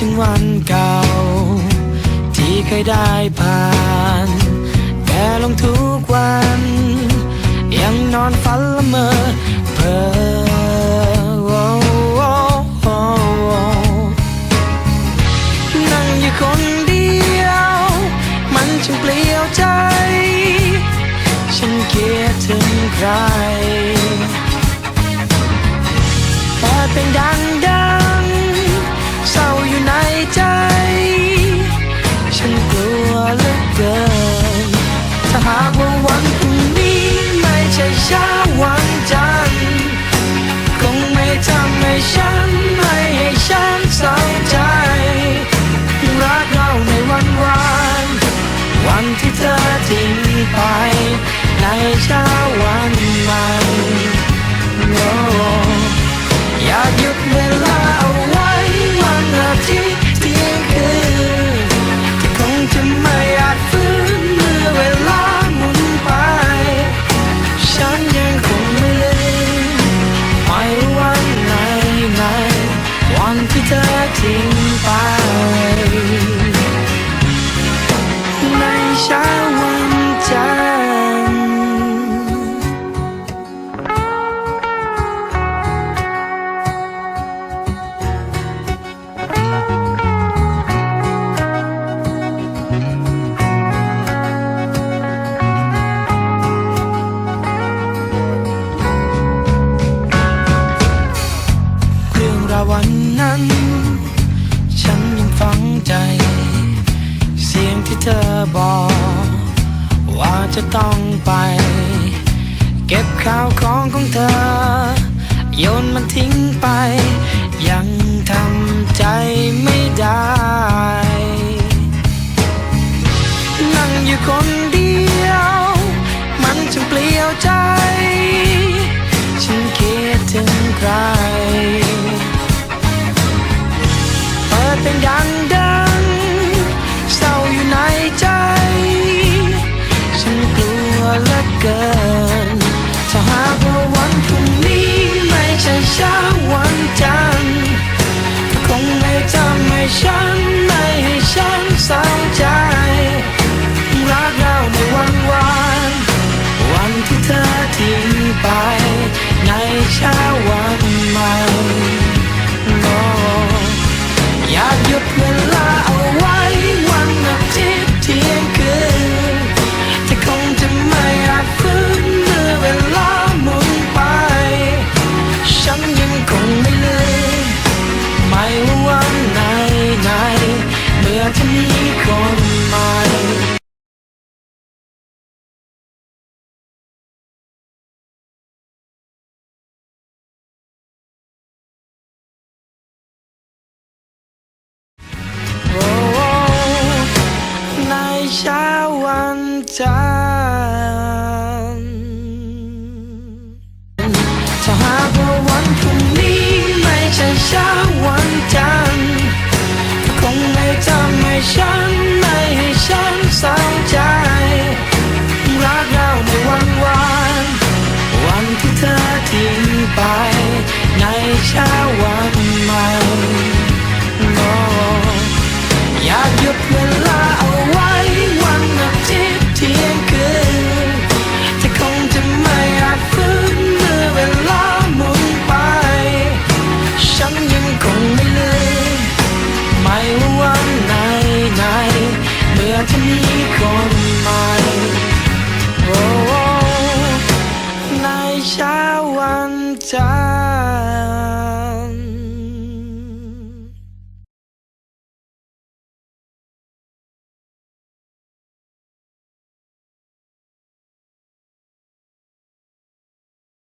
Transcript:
ถึงวันเก่า ที่เคยได้ผ่าน แต่ลงทุกวัน ยังนอนฝันละเมอเพ้อคนเดียว มันจึงเปลี่ยวใจ ฉันเกียดถึงใครแต่เป็นดังดัง ที่เธอทิ้งไป ในเช้าวันใหม่ no. อยากหยุดเวลา 想我。 ธอบอก ว่าจะต้องไป เก็บข้าวของของเธอ โยนมันทิ้งไป 下